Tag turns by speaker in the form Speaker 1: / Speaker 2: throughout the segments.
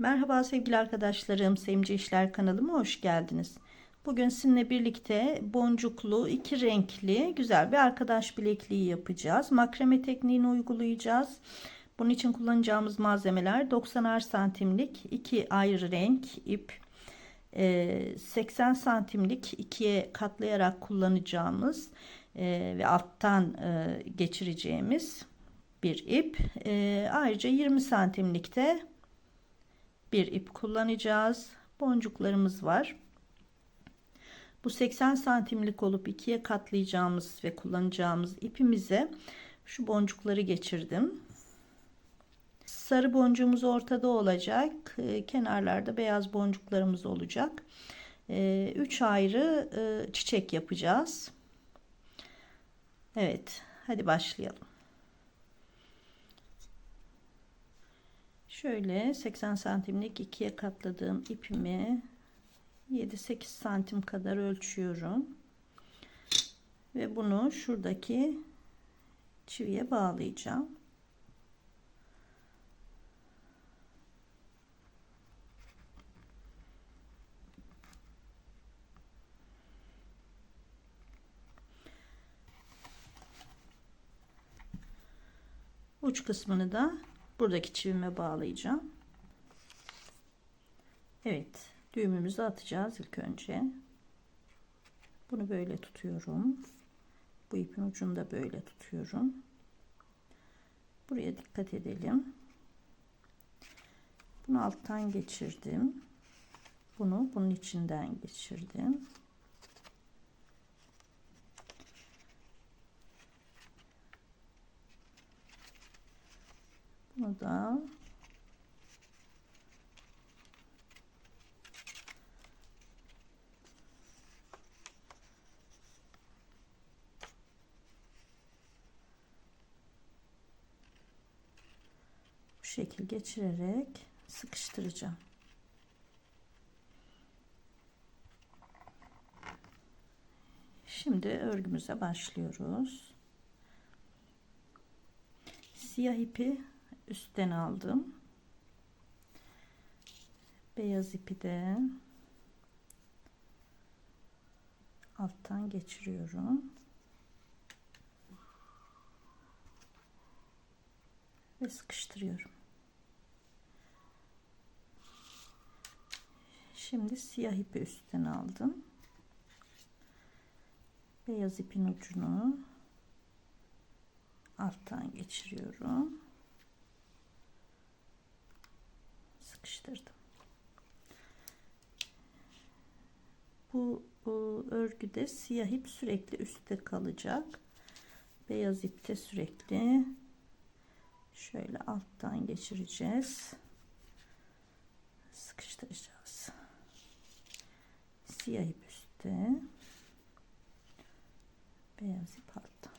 Speaker 1: Merhaba sevgili arkadaşlarım, Sevimci İşler kanalıma hoş geldiniz. Bugün sizinle birlikte boncuklu, iki renkli güzel bir arkadaş bilekliği yapacağız. Makreme tekniğini uygulayacağız. Bunun için kullanacağımız malzemeler 90'ar santimlik iki ayrı renk ip, 80 santimlik ikiye katlayarak kullanacağımız ve alttan geçireceğimiz bir ip. Ayrıca 20 santimlikte bir ip kullanacağız. Boncuklarımız var. Bu 80 santimlik olup ikiye katlayacağımız ve kullanacağımız ipimize şu boncukları geçirdim. Sarı boncuğumuz ortada olacak. Kenarlarda beyaz boncuklarımız olacak. 3 ayrı çiçek yapacağız. Evet, hadi başlayalım. Şöyle 80 santimlik ikiye katladığım ipimi 7-8 santim kadar ölçüyorum. Ve bunu şuradaki çiviye bağlayacağım. Uç kısmını da buradaki çivime bağlayacağım. Evet düğümümüzü atacağız ilk önce. Bunu böyle tutuyorum. Bu ipin ucunu da böyle tutuyorum. Buraya dikkat edelim. Bunu alttan geçirdim. Bunu bunun içinden geçirdim. Bunu da bu şekil geçirerek sıkıştıracağım. Şimdi örgümüze başlıyoruz. Siyah ipi üstten aldım. Beyaz ipi de alttan geçiriyorum. Ve sıkıştırıyorum. Şimdi siyah ipi üstten aldım. Beyaz ipin ucunu alttan geçiriyorum. Sıkıştırdım. Bu, örgüde siyah ip sürekli üstte kalacak. Beyaz ip de sürekli şöyle alttan geçireceğiz. Sıkıştıracağız. Siyah ip üstte. Beyaz ip altta.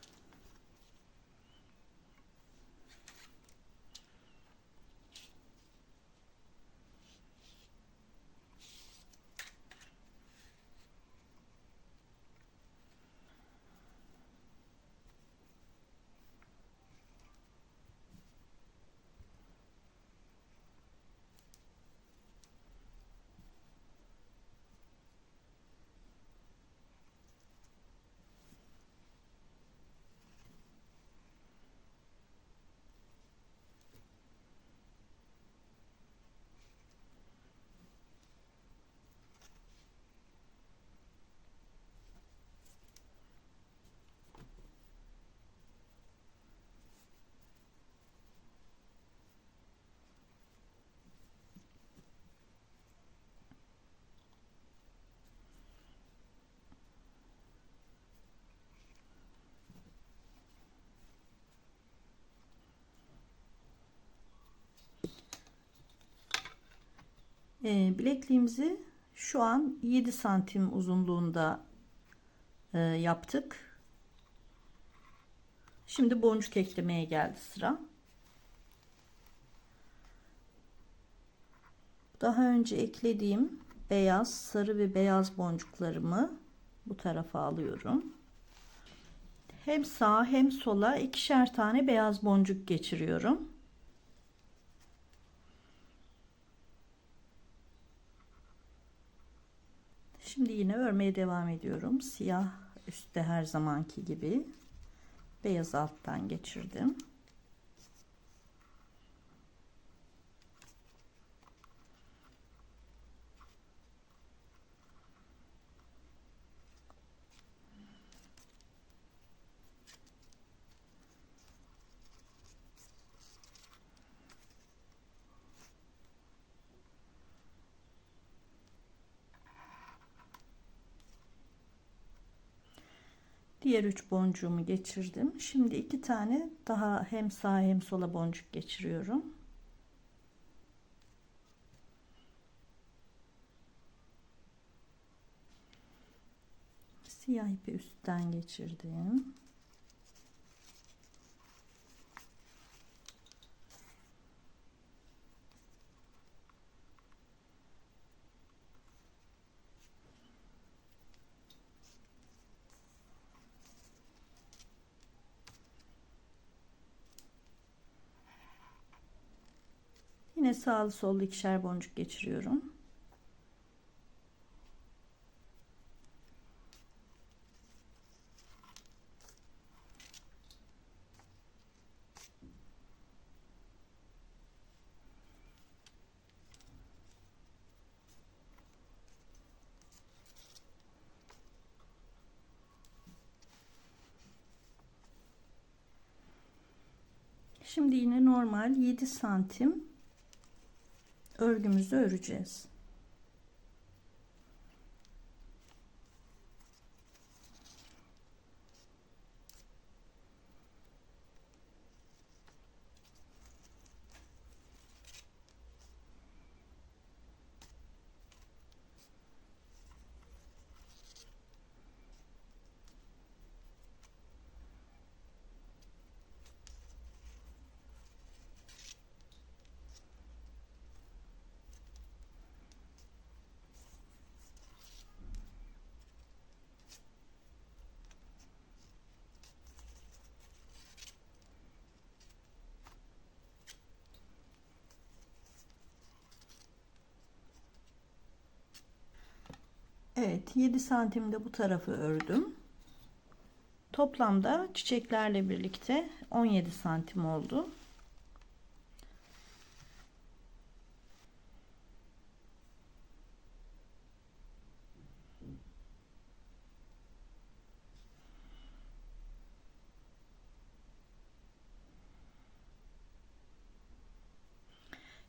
Speaker 1: E, bilekliğimizi şu an 7 santim uzunluğunda e, yaptık. Şimdi boncuk eklemeye geldi sıra. Daha önce eklediğim beyaz, sarı ve beyaz boncuklarımı bu tarafa alıyorum. Hem sağa hem sola ikişer tane beyaz boncuk geçiriyorum. Şimdi yine örmeye devam ediyorum. Siyah üstte her zamanki gibi. Beyaz alttan geçirdim. Diğer üç boncuğumu geçirdim. Şimdi iki tane daha hem sağ hem sola boncuk geçiriyorum. Siyah ipi üstten geçirdim. Yine sağlı sollu ikişer boncuk geçiriyorum. Şimdi yine normal 7 santim örgümüzü öreceğiz. Evet 7 santimde bu tarafı ördüm. Toplamda çiçeklerle birlikte 17 santim oldu.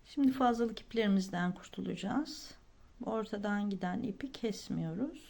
Speaker 1: Şimdi fazlalık iplerimizden kurtulacağız ortadan giden ipi kesmiyoruz.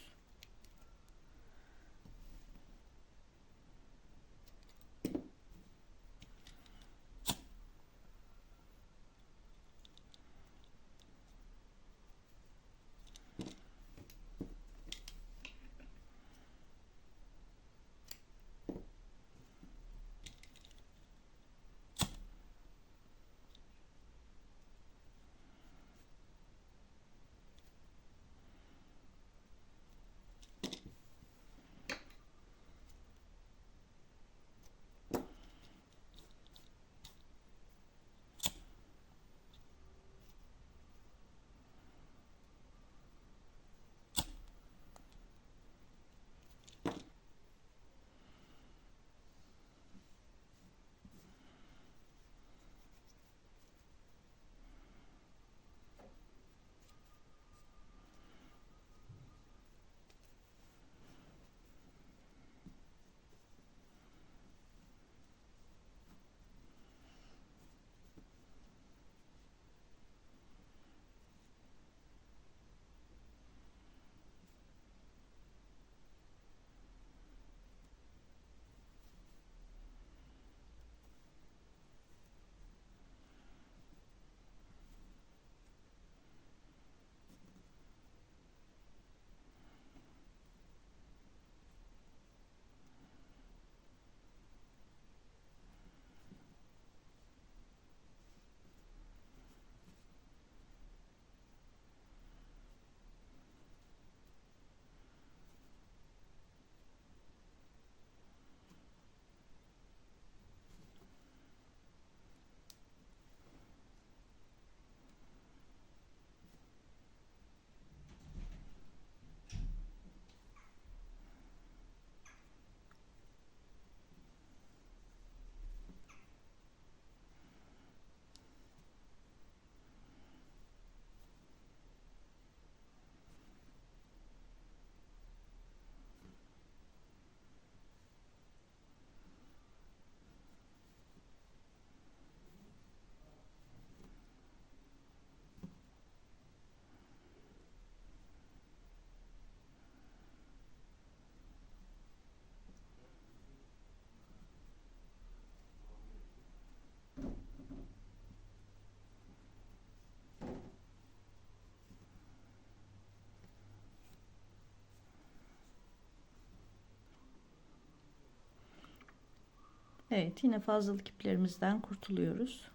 Speaker 1: Evet yine fazlalık iplerimizden kurtuluyoruz.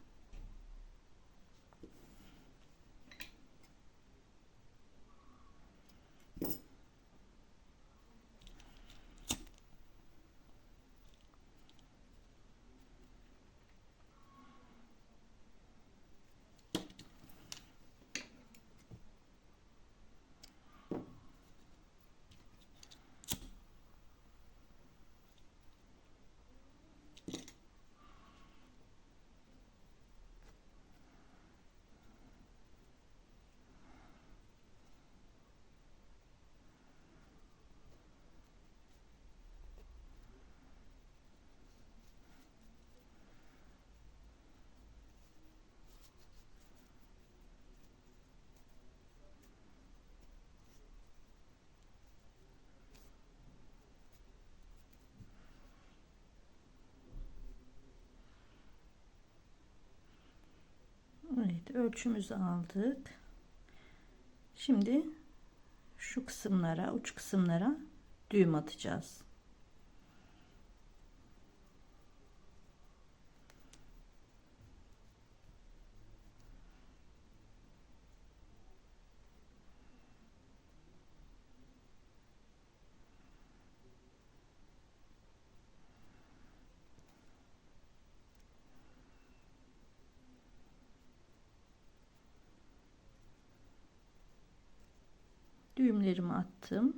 Speaker 1: Evet ölçümüzü aldık. Şimdi şu kısımlara uç kısımlara düğüm atacağız. Düğümlerimi attım.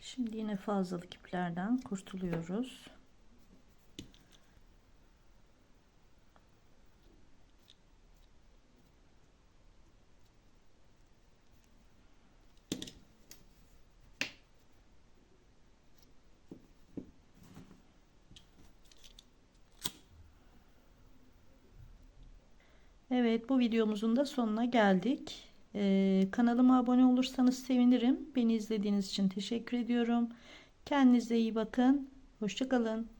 Speaker 1: Şimdi yine fazlalık iplerden kurtuluyoruz. Evet bu videomuzun da sonuna geldik. Ee, kanalıma abone olursanız sevinirim. Beni izlediğiniz için teşekkür ediyorum. Kendinize iyi bakın. Hoşçakalın.